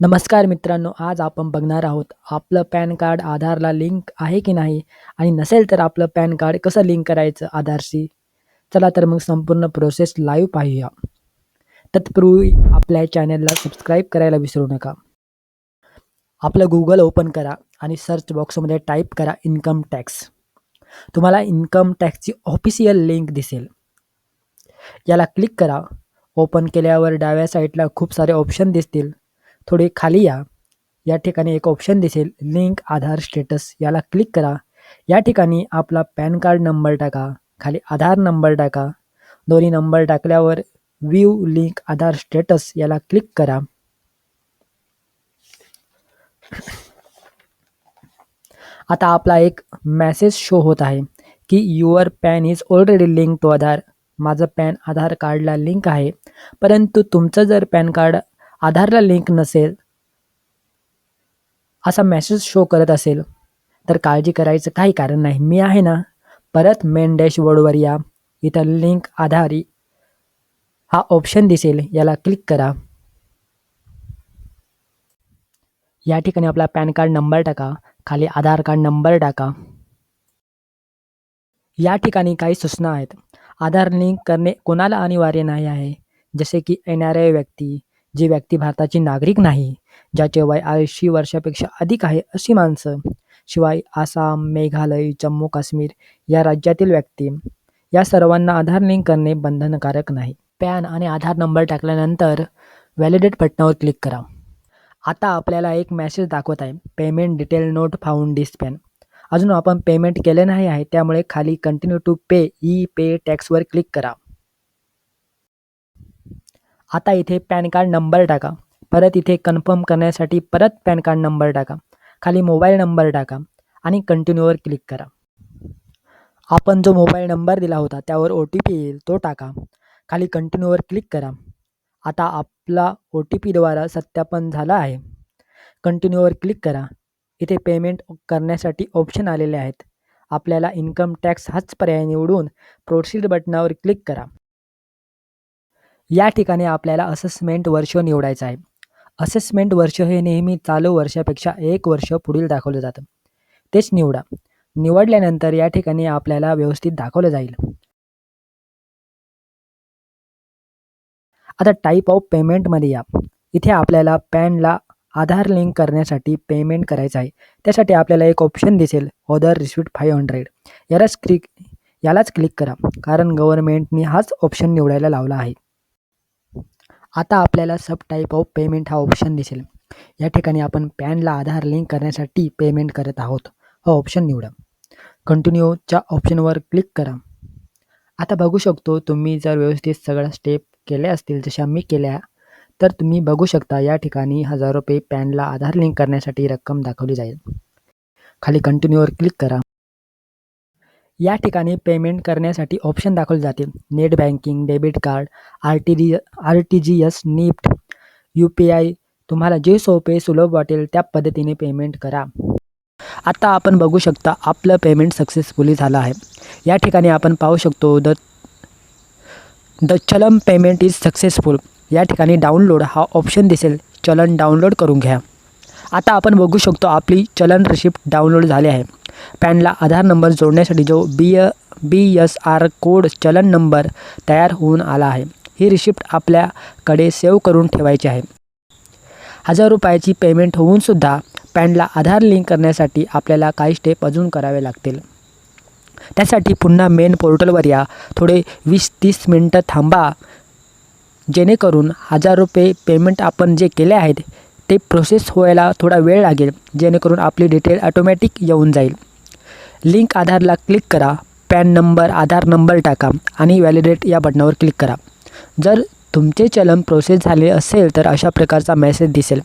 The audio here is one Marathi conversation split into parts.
नमस्कार मित्रांनो आज आपण बघणार आहोत आपलं पॅन कार्ड आधारला लिंक आहे की नाही? आणि नसेल तर आपलं पॅन कार्ड कसं लिंक करायचं आधारशी? चला तर मग संपूर्ण प्रोसेस लाईव्ह पाहूया. तत्पूर्वी आपल्या चॅनलला सबस्क्राईब करायला विसरू नका. आपलं गुगल ओपन करा आणि सर्च बॉक्समध्ये टाईप करा इन्कम टॅक्स तुम्हाला इन्कम टॅक्सची ऑफिशियल लिंक दिसेल. याला क्लिक करा. ओपन केल्यावर डाव्या साईडला खूप सारे ऑप्शन दिसतील. थोडे खाली या. या ठिकाणी एक ऑप्शन दिसेल. लिंक आधार स्टेटस याला क्लिक करा. या ठिकाणी आपला पॅन कार्ड नंबर टाका. खाली आधार नंबर टाका. दोन्ही नंबर टाकल्यावर व्ह्यू लिंक आधार स्टेटस याला क्लिक करा. आता आपला एक मॅसेज शो होत आहे की your PAN is already link to Aadhaar. माझं पॅन आधार कार्डला लिंक आहे. परंतु तुमचं जर पॅन कार्ड आधारला लिंक नसेल असा मेसेज शो करत असेल तर काळजी करायचं काही कारण नाही. मी आहे ना परत मेन डॅशबोर्डवर या इथं लिंक आधारी हा ऑप्शन दिसेल याला क्लिक करा. या ठिकाणी आपला पॅन कार्ड नंबर टाका खाली आधार कार्ड नंबर टाका. या ठिकाणी काही सूचना आहेत. आधार लिंक करणे कोणाला अनिवार्य नाही आहे जसे की येणारे व्यक्ती जी व्यक्ती भारताची नागरिक नाही ज्याचे वय ऐंशी वर्षापेक्षा अधिक आहे अशी माणसं शिवाय आसाम मेघालय जम्मू काश्मीर या राज्यातील व्यक्ती या सर्वांना आधार लिंक करणे बंधनकारक नाही. पॅन आणि आधार नंबर टाकल्यानंतर व्हॅलिडेट बटनावर क्लिक करा. आता आपल्याला एक मॅसेज दाखवत आहे payment detail not found this PAN. अजून आपण पेमेंट केले नाही आहे त्यामुळे खाली continue to pay e pay टॅक्सवर click करा. आता इथे पॅन कार्ड नंबर टाका. परत इथे कन्फर्म करण्यासाठी परत पॅन कार्ड नंबर टाका. खाली मोबाईल नंबर टाका आणि कंटिन्यूवर क्लिक करा. आपण जो मोबाईल नंबर दिला होता त्यावर ओ टी पी येईल तो टाका. खाली कंटिन्यूवर क्लिक करा. आता आपला ओ टी पीद्वारा सत्यापन झाला आहे. कंटिन्यूवर क्लिक करा. इथे पेमेंट करण्यासाठी ऑप्शन आलेले आहेत. आपल्याला इन्कम टॅक्स हाच पर्याय निवडून प्रोसीड बटनावर क्लिक करा. या ठिकाणी आपल्याला असेसमेंट वर्ष निवडायचं आहे. असेसमेंट वर्ष हे नेहमी चालू वर्षापेक्षा एक वर्ष पुढील दाखवलं जातं. तेच निवडा. निवडल्यानंतर या ठिकाणी आपल्याला व्यवस्थित दाखवलं जाईल. आता टाईप ऑफ पेमेंटमध्ये या. इथे आपल्याला पॅनला आधार लिंक करण्यासाठी पेमेंट करायचं आहे. त्यासाठी आपल्याला एक ऑप्शन दिसेल ऑदर रिसिप्ट फाईव्ह हंड्रेड यालाच क्लिक यालाच क्लिक करा. कारण गव्हर्नमेंटने हाच ऑप्शन निवडायला लावला आहे. आता आपल्याला सब टाईप ऑफ पेमेंट हा ऑप्शन दिसेल. या ठिकाणी आपण पॅनला आधार लिंक करण्यासाठी पेमेंट करत आहोत. हा ऑप्शन निवडा. कंटिन्यूच्या ऑप्शनवर क्लिक करा. आता बघू शकतो तुम्ही जर व्यवस्थित सगळ्या स्टेप केल्या असतील जशा मी केल्या तर तुम्ही बघू शकता या ठिकाणी हजार रुपये पॅनला आधार लिंक करण्यासाठी रक्कम दाखवली जाईल. खाली कंटिन्यूवर क्लिक करा. या ठिकाणी पेमेंट करण्यासाठी ऑप्शन दाखवले जाते. Net banking debit card R T D R T G S NEFT U P I तुम्हाला जे सोपे सुलभ वाटेल त्या पद्धतीने पेमेंट करा. आता आपण बघू शकता आपलं पेमेंट सक्सेसफुली झालं आहे. या ठिकाणी आपण पाहू शकतो the the challan payment is successful या ठिकाणी डाउनलोड हा ऑप्शन दिसेल. चलन डाउनलोड करून घ्या. आता आपण बघू शकतो आपली चलन रिसिप्ट डाउनलोड झाली आहे. पॅनला आधार नंबर जोडण्यासाठी जो B B S R code challan number तयार होऊन आला आहे ही रिसिप्ट आपल्याकडे सेव्ह करून ठेवायची आहे. हजार रुपयाची पेमेंट होऊनसुद्धा पॅनला आधार लिंक करण्यासाठी आपल्याला काही स्टेप अजून करावे लागतील. त्यासाठी पुन्हा मेन पोर्टलवर या. थोडे वीस तीस मिनटं थांबा. जेणेकरून हजार रुपये पेमेंट आपण जे केले आहेत ते प्रोसेस व्हायला थोडा वेळ लागेल जेणेकरून आपली डिटेल ऑटोमॅटिक येऊन जाईल. लिंक आधारला क्लिक करा पॅन नंबर आधार नंबर टाका आणि व्हॅलिडेट या बटनावर क्लिक करा. जर तुमचे चलन प्रोसेस झाले असेल तर अशा प्रकारचा मेसेज दिसेल.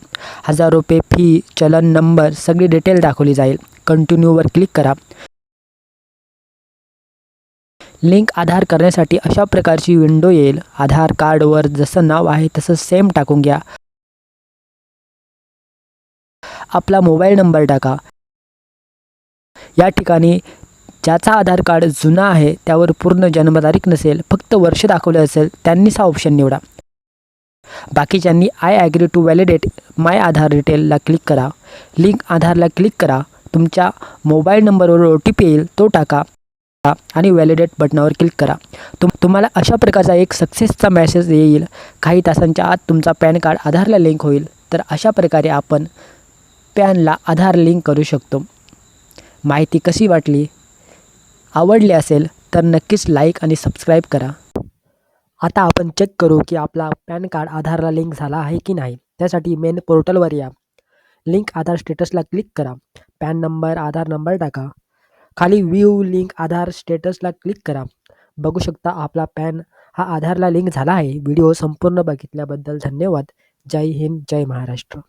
हजार रुपये फी चलन नंबर सगळी डिटेल दाखवली जाईल. कंटिन्यूवर क्लिक करा. लिंक आधार करण्यासाठी अशा प्रकारची विंडो येईल. आधार कार्डवर जसं नाव आहे तसं सेम टाकून घ्या. आपला मोबाईल नंबर टाका. या ठिकाणी ज्याचा आधार कार्ड जुना आहे त्यावर पूर्ण जन्मतारीख नसेल फक्त वर्ष दाखवले असेल त्यांनीच हा ऑप्शन निवडा. बाकीच्यांनी I agree to validate my Aadhaar डिटेलला click करा. लिंक आधारला क्लिक करा. तुमच्या मोबाईल नंबरवर ओ टी पी येईल तो टाका आणि व्हॅलिडेट बटनावर क्लिक करा. तुम तुम्हाला अशा प्रकारचा एक सक्सेसचा मेसेज येईल. काही तासांच्या आत तुमचा पॅन कार्ड आधारला लिंक होईल. तर अशा प्रकारे आपण पॅनला आधार लिंक करू शकतो. माहिती कशी वाटली? आवडली असेल तर नक्कीच लाईक आणि सबस्क्राईब करा. आता आपण चेक करू की आपला पॅन कार्ड आधारला लिंक झाला आहे की नाही. त्यासाठी मेन पोर्टलवर या. लिंक आधार स्टेटसला क्लिक करा. पॅन नंबर आधार नंबर टाका. खाली व्ह्यू लिंक आधार स्टेटसला क्लिक करा. बघू शकता आपला पॅन हा आधारला लिंक झाला आहे. व्हिडिओ संपूर्ण बघितल्याबद्दल धन्यवाद. जय हिंद जय महाराष्ट्र.